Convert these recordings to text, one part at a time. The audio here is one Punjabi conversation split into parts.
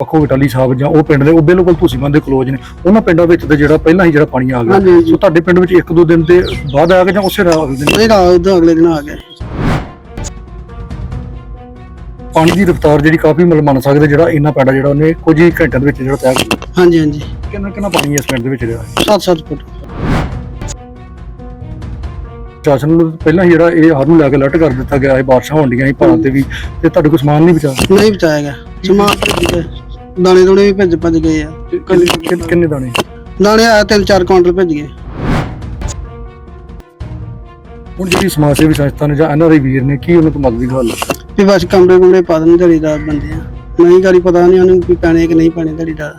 ਪੱਖੋ ਵਟਾਲੀ ਸਾਹਿਬ ਜਾਂ ਉਹ ਪਿੰਡ ਦੇ ਉਹ ਬਿਲਕੁਲ ਭੁਸੀਮੰਦ ਦੇ ਕਲੋਜ਼ ਨੇ। ਉਹਨਾਂ ਪਿੰਡਾਂ ਵਿੱਚ ਤੇ ਜਿਹੜਾ ਪਹਿਲਾਂ ਹੀ ਜਿਹੜਾ ਪਾਣੀ ਆ ਗਿਆ। ਸੋ ਤੁਹਾਡੇ ਪਿੰਡ ਵਿੱਚ ਇੱਕ ਦੋ ਦਿਨ ਦੇ ਬਾਅਦ ਆ ਗਿਆ ਜਾਂ ਉਸੇ ਰਾਤ ਦੇ ਦਿਨ ਇਹ ਰਾਤ ਅਗਲੇ ਦਿਨ ਆ ਗਿਆ। ਪਾਣੀ ਦੀ ਰਫ਼ਤਾਰ ਜਿਹੜੀ ਕਾਫੀ ਮਤਲਬ ਮੰਨ ਸਕਦੇ ਜਿਹੜਾ ਇੰਨਾ ਪੈਂਡਾ ਜਿਹੜਾ ਉਹਨੇ ਕੁਝ ਹੀ ਘੰਟਿਆਂ ਦੇ ਵਿੱਚ ਜਿਹੜਾ ਤੈਅ ਕਰ ਲਿਆ ਹਾਂਜੀ ਹਾਂਜੀ। ਕਿੰਨਾ ਕਿੰਨਾ ਪਾਣੀ ਇਸ ਪਿੰਡ ਦੇ ਵਿੱਚ ਰਿਹਾ? 7-7 ਫੁੱਟ। ਸ਼ਾਸਨ ਨੂੰ ਪਹਿਲਾਂ ਹੀ ਜਿਹੜਾ ਇਹ ਹਰ ਨੂੰ ਲੈ ਕੇ ਅਲਰਟ ਕਰ ਦਿੱਤਾ ਗਿਆ ਹੈ ਬਾਰਿਸ਼ਾਂ ਹੋਣ ਡੀਆਂ ਸੀ ਭਾਰਤ ਤੇ ਵੀ ਤੇ ਤੁਹਾਡੇ ਕੋਲ ਸਮਾਨ ਨਹੀਂ ਬਚਾ ਨਹੀਂ ਬਚਾਇਆ ਗਿਆ। ਸਮਾਨ ਗਏ ਦਾਣੇ ਦੋਣੇ ਵੀ ਭੱਜ ਭੱਜ ਗਏ ਆ। ਕਿੰਨੇ ਕਿੰਨੇ ਦਾਣੇ? ਦਾਣੇ ਆਇਆ ਤਿੰਨ ਚਾਰ ਕੁਇੰਟਲ ਭੱਜ ਗਏ। ਹੁਣ ਜਿਹੜੀ ਸਮਾਜ ਸੇਵੀ ਸੰਸਥਾ ਨੇ ਜਾਂ ਐਨਆਰਆਈ ਵੀਰ ਨੇ ਕੀ ਉਹਨਾਂ ਤੋਂ ਮਦਦ ਦੀ ਗੱਲ? ਵੀ ਬਸ ਕਮਰੇ ਕੁਮਰੇ ਪਾ ਦੇਣ ਧੜੀ ਦਾ ਬੰਦੇ ਆ। ਨਹੀਂ ਕਰੀ ਪਤਾ ਨਹੀਂ ਉਹਨੂੰ ਵੀ ਪੈਣੇ ਕਿ ਨਹੀਂ ਪੈਣੇ ਧੜੀ ਦਾ।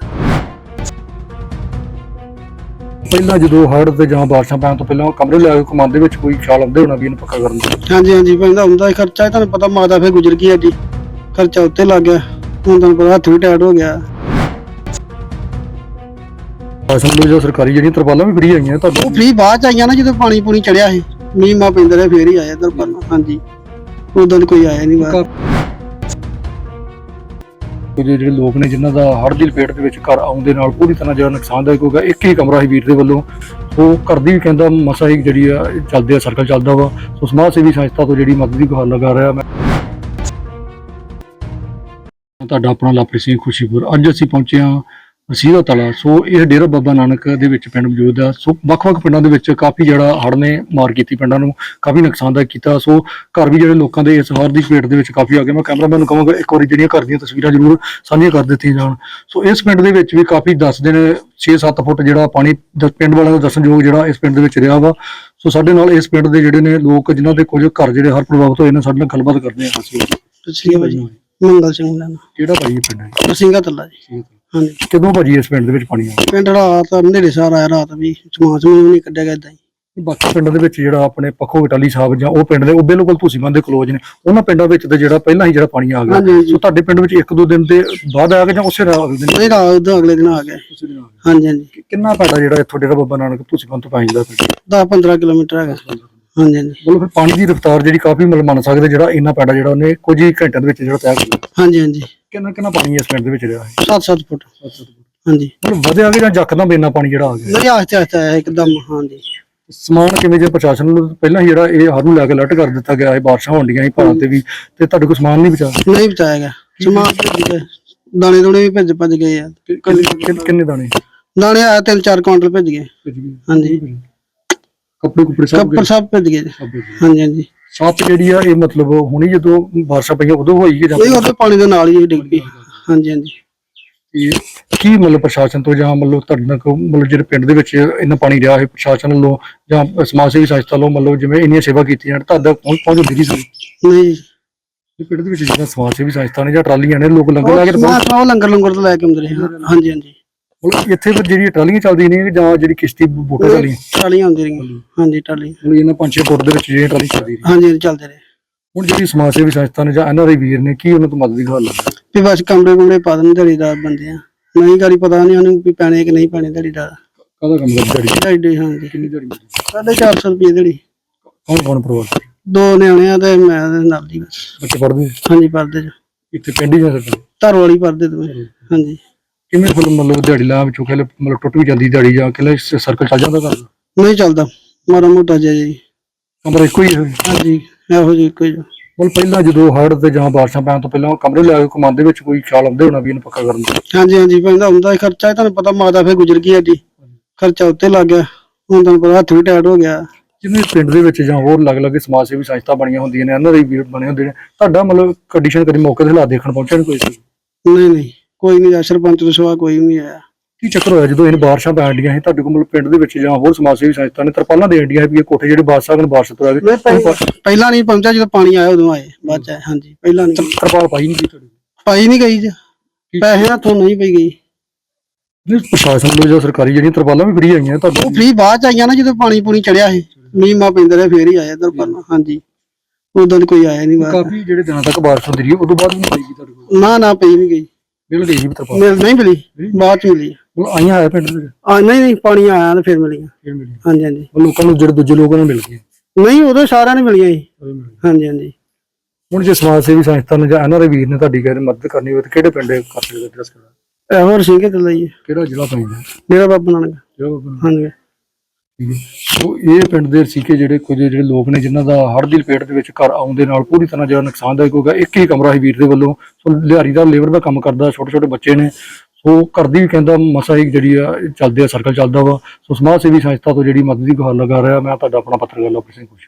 ਪਹਿਲਾਂ ਜਦੋਂ ਹੜ੍ਹ ਤੇ ਜਾਂ ਬਾਰਿਸ਼ਾਂ ਪੈਣ ਤੋਂ ਪਹਿਲਾਂ ਕਮਰੇ ਲੈ ਕੇ ਕਮਾਨ ਦੇ ਵਿੱਚ ਕੋਈ ਖਿਆਲ ਆਉਂਦੇ ਹੋਣਾ ਵੀ ਇਹਨੂੰ ਪੱਕਾ ਕਰਨ ਦਾ? ਹਾਂਜੀ ਹਾਂਜੀ ਪੈਂਦਾ ਹੁੰਦਾ ਸੀ ਖਰਚਾ ਇਹ ਤੁਹਾਨੂੰ ਪਤਾ ਮਾਤਾ ਫੇ ਗੁਜ਼ਰ ਗਈ ਅੱਜ ਖਰਚਾ ਉੱਤੇ ਲੱਗ ਗਿਆ। ਹੁਣ ਤੁਹਾਨੂੰ ਪਤਾ ਹੱਥ ਵੀ ਟਾਈਟ ਹੋ ਗਿਆ। ਸ਼ਾਸਨ ਨੂੰ ਜੋ ਸਰਕਾਰੀ ਜਿਹੜੀਆਂ ਤਰਪਾਲਾਂ ਵੀ ਫਰੀ ਆਈਆਂ ਉਹ ਤੁਹਾਨੂੰ ਫ੍ਰੀ ਬਾਅਦ ਚ ਆਈਆਂ ਨਾ ਜਦੋਂ ਪਾਣੀ ਪੂਣੀ ਚੜਿਆ ਸੀ। ਮੀਂਹ ਮਾ ਪੈਂਦਾ ਰਿਹਾ ਫੇਰ ਹੀ ਆਇਆ ਇਧਰ ਪਰ ਹਾਂਜੀ। ਉਦੋਂ ਕੋਈ ਆਇਆ ਨਹੀਂ ਬਾਹਰ। ਕੁਝ ਜਿਹੜੇ ਲੋਕ ਨੇ ਜਿਨ੍ਹਾਂ ਦਾ ਹੜ੍ਹ ਦੀ ਲਪੇਟ ਦੇ ਵਿੱਚ ਘਰ ਆਉਣ ਦੇ ਨਾਲ ਪੂਰੀ ਤਰ੍ਹਾਂ ਜਿਹੜਾ ਨੁਕਸਾਨਦਾਇਕ ਹੋ ਗਿਆ ਇੱਕ ਹੀ ਕਮਰਾ ਸੀ ਵੀਰ ਦੇ ਵੱਲੋਂ। ਉਹ ਘਰ ਦੀ ਵੀ ਕਹਿੰਦਾ ਮਸਾ ਹੀ ਜਿਹੜੀ ਆ ਇਹ ਚੱਲਦੇ ਆ ਸਰਕਲ ਚੱਲਦਾ ਵਾ। ਸੋ ਸਮਾਜ ਸੇਵੀ ਸੰਸਥਾ ਤੋਂ ਜਿਹੜੀ ਮਦਦ ਦੀ ਗੁਹਾਰ ਲਗਾ ਰਿਹਾ ਮੈਂ। ਤੁਹਾਡਾ ਆਪਣਾ ਲਾਪਰੀ ਸਿੰਘ ਖੁਸ਼ੀਪੁਰ। ਅੱਜ ਅਸੀਂ ਪਹੁੰਚੇ ਹਾਂ ਸੀਰਾ ਤਲਾ। ਸੋ ਇਹ ਡੇਰਾ ਬਾਬਾ ਨਾਨਕ ਦੇ ਵਿੱਚ ਪਿੰਡ ਮੌਜੂਦ ਆ। ਸੋ ਵੱਖ-ਵੱਖ ਪਿੰਡਾਂ ਦੇ ਵਿੱਚ ਕਾਫੀ ਜਿਹੜਾ ਹੜ੍ਹ ਨੇ ਮਾਰ ਕੀਤੀ ਪਿੰਡਾਂ ਨੂੰ, ਕਾਫੀ ਨੁਕਸਾਨਦਾਇਕ ਕੀਤਾ। ਸੋ ਘਰ ਵੀ ਜਿਹੜੇ ਲੋਕਾਂ ਦੇ ਇਸ ਹੜ੍ਹ ਦੀ ਪੇਟ ਦੇ ਵਿੱਚ ਕਾਫੀ ਆ ਗਏ। ਮੈਂ ਕੈਮਰਾਮੈਨ ਨੂੰ ਕਹਾਂਗਾ, ਇੱਕ ਵਾਰੀ ਜਿਹੜੀਆਂ ਘਰ ਦੀਆਂ ਤਸਵੀਰਾਂ ਜ਼ਰੂਰ ਸਾਂਝੀਆਂ ਕਰ ਦਿੱਤੀਆਂ ਜਾਣ। ਸੋ ਇਸ ਪਿੰਡ ਦੇ ਵਿੱਚ ਵੀ ਕਾਫੀ ਦੱਸਦੇ ਦਿਨ 6-7 ਫੁੱਟ ਜਿਹੜਾ ਪਾਣੀ ਪਿੰਡ ਵਾਲਿਆਂ ਦਾ ਦੱਸਣਯੋਗ ਜਿਹੜਾ ਇਸ ਪਿੰਡ ਦੇ ਵਿੱਚ ਰਿਹਾ ਵਾ। ਸੋ ਸਾਡੇ ਨਾਲ ਇਸ ਪਿੰਡ ਦੇ ਜਿਹੜੇ ਨੇ ਲੋਕ, ਜਿਨ੍ਹਾਂ ਦੇ ਕੁਝ ਘਰ ਜਿਹੜੇ ਹਰ ਪ੍ਰਭਾਵਿਤ ਹੋਏ ਨੇ, ਸਾਡੇ ਨਾਲ ਗੱਲਬਾਤ ਕਰਦੇ ਆ ਅਸੀਂ। ਪਿਛਲੀ ਵਾਰੀ ਮੰਗਲ ਸਿੰਘ ਦਾ ਕਿਹੜਾ ਭਾਈ ਇਹ ਪਿੰਡ ਹੈ? ਸਿੰਘਾ ਤੱਲਾ ਜੀ। ਹਾਂਜੀ। ਕਦੋਂ ਭਾਜੀ ਇਸ ਪਿੰਡ ਦੇ ਵਿੱਚ ਪਾਣੀ ਆਇਆ? ਪਿੰਡ ਰਾਤ ਹਨੇਰੇ ਸਾਰ ਆਇਆ ਰਾਤ ਵੀ ਸਮੂਨ ਵੀ ਨਹੀਂ ਕੱਢਿਆ ਗਿਆ ਏਦਾਂ ਹੀ। ਬਾਕੀ ਪਿੰਡਾਂ ਦੇ ਵਿੱਚ ਜਿਹੜਾ ਆਪਣੇ ਪੱਖੋ ਵਟਾਲੀ ਸਾਹਿਬ ਜਾਂ ਉਹ ਪਿੰਡ ਦੇ ਉਹ ਬਿਲਕੁਲ ਭੁਸੀਮੰਦ ਦੇ ਕਲੋਜ਼ ਨੇ। ਉਹਨਾਂ ਪਿੰਡਾਂ ਵਿੱਚ ਤੇ ਜਿਹੜਾ ਪਹਿਲਾਂ ਹੀ ਜਿਹੜਾ ਪਾਣੀ ਆ ਗਿਆ। ਹਾਂਜੀ, ਹਾਂਜੀ। ਸੋ ਤੁਹਾਡੇ ਪਿੰਡ ਵਿੱਚ ਇੱਕ ਦੋ ਦਿਨ ਦੇ ਬਾਅਦ ਆ ਗਿਆ ਜਾਂ ਉਸੇ ਰਾਤ ਦੇ ਦਿਨ? ਇਹ ਰਾਤ ਉਹਦਾ ਅਗਲੇ ਦਿਨ ਆ ਗਿਆ। ਉਸੇ ਦਿਨ ਆ ਗਿਆ। ਹਾਂਜੀ ਹਾਂਜੀ। ਕਿੰਨਾ ਪੈਂਦਾ ਜਿਹੜਾ ਇੱਥੋਂ ਡੇਰਾ ਬਾਬਾ ਨਾਨਕ ਭੁਸੀਮੰਦ ਤੋਂ ਪੈ ਜਾਂਦਾ ਪਿੰਡ 10 15 ਕਿਲੋਮੀਟਰ ਹੈਗਾ। ਹਾਂਜੀ ਹਾਂਜੀ। ਮਤਲਬ ਫਿਰ ਪਾਣੀ ਦੀ ਰਫ਼ਤਾਰ ਜਿਹੜੀ ਕਾਫੀ ਮਤਲਬ ਮੰਨ ਸਕਦੇ ਜਿਹੜਾ ਇੰਨਾ ਪੈਂਦਾ ਜਿਹੜਾ ਉਹਨੇ ਕੁਝ ਹੀ ਘੰਟਿਆਂ ਦੇ ਵਿੱਚ ਜਿਹੜਾ ਤੈਅ ਲਿਆ ਹਾਂਜੀ ਹਾਂਜੀ। ਕਿੰਨਾ ਕਿੰਨਾ ਪਾਣੀ ਇਸ ਪਿੰਡ ਦੇ ਵਿੱਚ ਰਿਹਾ ਹੈ? 7-7 ਫੁੱਟ। ਹਾਂਜੀ। ਮਤਲਬ ਵਧਿਆ ਕਿ ਜਾਂ ਜੱਕਦਮ ਇੰਨਾ ਪਾਣੀ ਜਿਹੜਾ ਆ ਗਿਆ? ਨਹੀਂ ਆਸਤੇ ਆਸਤੇ ਆਇਆ ਇੱਕਦਮ ਹਾਂਜੀ। ਸਮਾਨ ਕਿਵੇਂ ਜੇ ਪ੍ਰਸ਼ਾਸਨ ਨੂੰ ਪਹਿਲਾਂ ਹੀ ਜਿਹੜਾ ਇਹ ਹਰ ਨੂੰ ਲੈ ਕੇ ਅਲਰਟ ਕਰ ਦਿੱਤਾ ਗਿਆ ਹੈ ਬਾਰਿਸ਼ਾਂ ਹੋਣ ਡੀਆਂ ਸੀ ਭਾਰਤ ਤੇ ਵੀ ਤੇ ਤੁਹਾਡੇ ਕੋਲ ਸਮਾਨ ਨਹੀਂ ਬਚਾ ਨਹੀਂ ਬਚਾਇਆ ਗਿਆ। ਸਮਾਨ ਭੱਜ ਦਾਣੇ ਦੋਣੇ ਵੀ ਭੱਜ ਭੱਜ ਗਏ ਆ। ਕਿੰਨੇ ਦਾਣੇ? ਦਾਣੇ ਆਇਆ ਤਿੰਨ ਚਾਰ ਕੁਇੰਟਲ ਭੱਜ ਗਏ। ਹਾਂਜੀ। ਕੱਪੜੇ ਕੁਪੜੇ ਸਭ ਕੱਪੜ ਸਭ ਭੱਜ ਗਏ ਜੀ। ਹਾਂਜੀ ਹਾਂਜੀ। ਸੱਤ ਜਿਹੜੀ ਆ ਇਹ ਮਤਲਬ ਹੁਣੀ ਜਦੋਂ ਬਾਰਿਸ਼ਾਂ ਪਈਆਂ ਉਦੋਂ ਹੋਈ ਹੈ ਜਾਂ ਇਹ ਉਹਦੇ ਪਾਣੀ ਦੇ ਨਾਲ ਹੀ ਡਿੱਗ ਪਈ। ਹਾਂਜੀ ਹਾਂਜੀ। ਇਹ ਕੀ ਮਤਲਬ ਪ੍ਰਸ਼ਾਸਨ ਤੋਂ ਜਾਂ ਮਤਲਬ ਤੁਹਾਡੇ ਨਾਲ ਕੋਈ ਮਤਲਬ ਜਿਹੜੇ ਪਿੰਡ ਦੇ ਵਿੱਚ ਇੰਨਾ ਪਾਣੀ ਰਿਹਾ ਹੈ ਪ੍ਰਸ਼ਾਸਨ ਵੱਲੋਂ ਜਾਂ ਸਮਾਜ ਸੇਵੀ ਸੰਸਥਾ ਵੱਲੋਂ ਮਤਲਬ ਜਿਵੇਂ ਇੰਨੀਆਂ ਸੇਵਾ ਕੀਤੀਆਂ ਜਾਣ ਤੁਹਾਡਾ ਪਹੁੰਚ ਪਹੁੰਚ ਹੁੰਦੀ ਨਹੀਂ ਸੀ ਨਹੀਂ ਜੀ। ਇਹ ਪਿੰਡ ਦੇ ਵਿੱਚ ਜਿਹੜਾ ਸਮਾਜ ਸੇਵੀ ਸੰਸਥਾ ਨੇ ਜਾਂ ਟਰਾਲੀਆਂ ਨੇ ਲੋਕ ਲੰਗਰ ਲਾ ਕੇ ਮੈਂ ਉਹ ਲੰਗਰ ਲੰਗਰ ਤੋਂ ਲੈ ਕੇ ਆਉਂਦੇ ਰਹੇ ਹਾਂ। ਹਾਂਜੀ ਹਾਂਜੀ। ਮਤਲਬ ਇੱਥੇ ਫਿਰ ਜਿਹੜੀ ਟਰਾਲੀਆਂ ਚੱਲਦੀਆਂ ਨੇ ਜਾਂ ਜਿਹੜੀ ਕਿਸ਼ਤੀ ਬੋਟਾਂ ਵਾਲੀ ਟਾਲੀਆਂ ਆਉਂਦੀਆਂ ਰਹੀਆਂ। ਹਾਂਜੀ ਟਾਲੀ ਮਤਲਬ ਇਹਨਾਂ ਪੰਜ ਛੇ ਫੁੱਟ ਦੇ ਵਿੱਚ ਜਿਹੜੀ ਟਰਾਲੀ ਚੱਲਦੀ ਰਹੀ ਹਾਂਜੀ ਚੱਲਦੇ ਰਹੇ। ਹੁਣ ਜਿਹੜੀ ਸਮਾਜ ਸੇਵੀ ਸੰਸਥਾ ਨੇ ਜਾਂ ਐਨਆਰਆਈ ਵੀਰ ਨੇ ਕੀ ਉਹਨਾਂ ਤੋਂ ਮਦਦ ਦੀ ਗੱਲ ਹੈ ਵੀ ਬਸ ਕਮਰੇ ਕੁਮਰੇ ਪਾ ਦੇਣ ਧੜੀ ਦਾ ਬੰਦੇ ਆ। ਨਹੀਂ ਕਰੀ ਪਤਾ ਨਹੀਂ ਉਹਨੂੰ ਵੀ ਪੈਣੇ ਕਿ ਨਹੀਂ ਪੈਣੇ ਧੜੀ ਦਾ ਕਾਹਦਾ ਕੰਮ ਕਰਦੀ ਦਿਹਾੜੀ ਢਾਈ ਹਾਂਜੀ। ਕਿੰਨੀ ਚਾਰ ਸੌ ਰੁਪਏ ਧੜੀ। ਕੌਣ ਕੌਣ ਪਰਿਵਾਰ? ਦੋ ਨਿਆਣੇ ਆ ਤੇ ਮੈਂ ਤੇ ਨਾਲ ਦੀ ਬਸ। ਬੱਚੇ ਪੜ੍ਹਦੇ? ਹਾਂਜੀ ਪਰਦੇ ਚ ਇੱਥੇ ਪਿੰਡ ਹੀ ਜਾਂ ਸਰਕਾਰ ਧਰ ਵਾਲੀ ਪਰਦੇ ਦੋਵੇਂ। ਹਾਂਜੀ। ਕਿਵੇਂ ਫਿਰ ਮਤਲਬ ਦਿਹਾੜੀ ਲਾ ਵਿੱਚੋਂ ਕਹਿੰਦੇ ਮਤਲਬ ਟੁੱਟ ਵੀ ਜਾਂਦੀ ਦਿਹਾੜੀ ਜਾਂ ਕਹਿੰਦੇ ਸਰਕਲ ਚੱਲ ਜਾਂਦਾ ਘਰ ਦਾ? ਨਹੀਂ ਚੱਲਦਾ ਮਾੜਾ ਮੋਟਾ ਜਿਹਾ ਜੀ। ਕਮਰਾ ਇੱਕੋ ਹੀ ਹੈ? ਹਾਂਜੀ ਇਹੋ ਜਿਹੀ ਕੋਈ ਮਤਲਬ ਪਹਿਲਾਂ ਜਦੋਂ ਹੜ੍ਹ ਤੇ ਜਾਂ ਬਾਰਿਸ਼ਾਂ ਪੈਣ ਤੋਂ ਪਹਿਲਾਂ ਕਮਰੇ ਲੈ ਕੇ ਕਮਾਨ ਦੇ ਵਿੱਚ ਕੋਈ ਖਿਆਲ ਆਉਂਦੇ ਹੋਣਾ ਵੀ ਇਹਨੂੰ ਪੱਕਾ ਕਰਨ ਦਾ? ਹਾਂਜੀ ਹਾਂਜੀ ਪੈਂਦਾ ਹੁੰਦਾ ਸੀ ਖਰਚਾ ਇਹ ਤੁਹਾਨੂੰ ਪਤਾ ਮਾਤਾ ਫੇ ਗੁਜ਼ਰ ਗਈ ਅੱਜ ਖਰਚਾ ਉੱਤੇ ਲੱਗ ਗਿਆ। ਹੁਣ ਤੁਹਾਨੂੰ ਪਤਾ ਹੱਥ ਵੀ ਟਾਈਟ ਹੋ ਗਿਆ। ਜਿਵੇਂ ਪਿੰਡ ਦੇ ਵਿੱਚ ਜਾਂ ਹੋਰ ਅਲੱਗ-ਅਲੱਗ ਸਮਾਜ ਸੇਵੀ ਸੰਸਥਾ ਬਣੀਆਂ ਹੁੰਦੀਆਂ ਨੇ ਇਹਨਾਂ ਦੇ ਵੀਰ ਬਣੇ ਹੁੰਦੇ ਨੇ ਤੁਹਾਡਾ ਮਤਲਬ ਕੰਡੀਸ਼ਨ ਕਦੀ ਮੌਕੇ ਤੇ ਹਾਲਾਤ ਦੇਖਣ ਪਹੁੰਚਿਆ ਨਹੀਂ ਕੋਈ? ਨਹੀਂ ਨਹੀਂ। ਕੋਈ ਨਹੀਂ ਆ ਸਰਪੰਚ ਤੋਂ ਸਿਵਾ ਕੋਈ ਨਹੀਂ ਆਇਆ। ਕੀ ਚੱਕਰ ਹੋਇਆ ਜਦੋਂ ਇਹਨਾਂ ਬਾਰਿਸ਼ਾਂ ਪੈਣ ਡੀਆਂ ਸੀ? ਤੁਹਾਡੇ ਕੋਲ ਮਤਲਬ ਪਿੰਡ ਦੇ ਵਿੱਚ ਜਾਂ ਹੋਰ ਸਮਾਜ ਸੇਵੀ ਸੰਸਥਾ ਨੇ ਤਰਪਾਲਾਂ ਦੇਣ ਡੀਆਂ ਸੀ ਵੀ ਇਹ ਕੋਠੇ ਜਿਹੜੇ ਬਾਦਸ਼ਾਹ ਨੂੰ ਬਾਰਿਸ਼ ਤੋਂ ਆ ਗਏ ਪਹਿਲਾਂ ਨਹੀਂ ਪਹੁੰਚਿਆ ਜਦੋਂ ਪਾਣੀ ਆਇਆ ਉਦੋਂ ਆਏ ਬਾਅਦ ਚ ਆਏ ਹਾਂਜੀ ਪਹਿਲਾਂ ਨਹੀਂ। ਤਰਪਾਲ ਪਾਈ ਨਹੀਂ ਸੀ ਤੁਹਾਡੇ ਪਾਈ ਨਹੀਂ ਗਈ ਜੀ। ਪੈਸੇ ਹੱਥੋਂ ਨਹੀਂ ਪਈ ਗਈ। ਨਹੀਂ ਪ੍ਰਸ਼ਾਸਨ ਵੱਲੋਂ ਜਾਂ ਸਰਕਾਰੀ ਜਿਹੜੀਆਂ ਤਰਪਾਲਾਂ ਵੀ ਫਰੀ ਆਈਆਂ ਉਹ ਫ੍ਰੀ ਬਾਅਦ ਚ ਆਈਆਂ ਨਾ ਜਦੋਂ ਪਾਣੀ ਪੂਣੀ ਚੜਿਆ ਸੀ। ਮੀਂਹ ਮਾ ਪੈਂਦਾ ਰਿਹਾ ਫੇਰ ਹੀ ਆਇਆ ਇਧਰ ਪਰ ਹਾਂਜੀ। ਉਦੋਂ ਕੋਈ ਆਇਆ ਨਹੀਂ ਬਾਹਰ। ਕਾਫੀ ਜਿਹੜੇ ਦਿਨਾਂ ਤੱਕ ਬਾਰਿਸ਼ ਹੁੰਦੀ ਰਹੀ ਉਦੋਂ ਬਾਅਦ ਵੀ ਨਹੀਂ ਪਈ ਤੁਹਾਡੇ ਕੋਲ? ਨਾ ਨਾ ਪਈ ਨਹੀਂ ਗਈ। ਬਿਲ ਗਈ ਸੀ ਵੀ ਤਰਪਾਲ ਮਿਲ ਨਹੀਂ ਮਿਲੀ। ਬਾਅਦ ਚ ਮਿਲੀ। ਮਤਲਬ ਆਈਆਂ ਆਇਆ ਪਿੰਡ ਦੇ ਵਿੱਚ? ਆ ਨਹੀਂ ਨਹੀਂ ਪਾਣੀ ਆਇਆ ਤੇ ਫੇਰ ਮਿਲੀ ਹਾਂਜੀ ਹਾਂਜੀ। ਉਹ ਲੋਕਾਂ ਨੂੰ ਜਿਹੜੇ ਦੂਜੇ ਲੋਕਾਂ ਨੂੰ ਮਿਲ ਗਏ ਨਹੀਂ ਉਦੋਂ ਸਾਰਿਆਂ ਨੂੰ ਮਿਲੀਆਂ ਮਿਲ ਗਏ। ਹਾਂਜੀ ਹਾਂਜੀ। ਹੁਣ ਜੇ ਸਮਾਜ ਸੇਵੀ ਸੰਸਥਾ ਨੇ ਜਾਂ ਐਨਆਰਆਈ ਵੀਰ ਨੇ ਤੁਹਾਡੀ ਕਹਿੰਦੇ ਮਦਦ ਕਰਨੀ ਹੋਵੇ ਤਾਂ ਕਿਹੜੇ ਪਿੰਡ ਕਰ ਸਕਦੇ ਹੋ? ਦੱਸ ਕਿਹੜਾ ਇਹੋ ਸਿੰਘ ਤੇ ਲਈ ਕਿਹੜਾ ਜ਼ਿਲ੍ਹਾ ਪੈਂਦਾ ਡੇਰਾ ਬਾਬਾ ਨਾਨਕ। ਜਿਹੜਾ ਬਾਬਾ ਹਾਂਜੀ। ਸੋ ਇਹ ਪਿੰਡ ਦੇ ਸੀਕੇ ਜਿਹੜੇ ਕੁਝ ਜਿਹੜੇ ਲੋਕ ਨੇ ਜਿਨ੍ਹਾਂ ਦਾ ਹੜ੍ਹ ਦੀ ਲਪੇਟ ਦੇ ਵਿੱਚ ਘਰ ਆਉਣ ਦੇ ਨਾਲ ਪੂਰੀ ਤਰ੍ਹਾਂ ਜਿਹੜਾ ਨੁਕਸਾਨਦਾਇਕ ਹੋ ਗਿਆ, ਇੱਕ ਹੀ ਕਮਰਾ ਸੀ ਵੀਰ ਦੇ ਵੱਲੋਂ। ਸੋ ਲਿਹਾਰੀ ਦਾ ਲੇਬਰ ਦਾ ਕੰਮ ਕਰਦਾ ਛੋਟੇ ਛੋਟੇ ਬੱਚੇ ਨੇ। ਸੋ ਘਰ ਦੀ ਵੀ ਕਹਿੰਦਾ ਮਸਾ ਹੀ ਜਿਹੜੀ ਆ, ਚੱਲਦੇ ਆ ਸਰਕਲ ਚੱਲਦਾ ਵਾ। ਸੋ ਸਮਾਜ ਸੇਵੀ ਸੰਸਥਾ ਤੋਂ ਜਿਹੜੀ ਮਦਦ ਦੀ ਗੁਹਾਰ ਲਗਾ ਰਿਹਾ, ਮੈਂ ਤੁਹਾਡਾ ਆਪਣਾ ਪੱਤਰਕਾਰ ਲਵਪ੍ਰੀਤ ਸਿੰਘ ਖੁਸ਼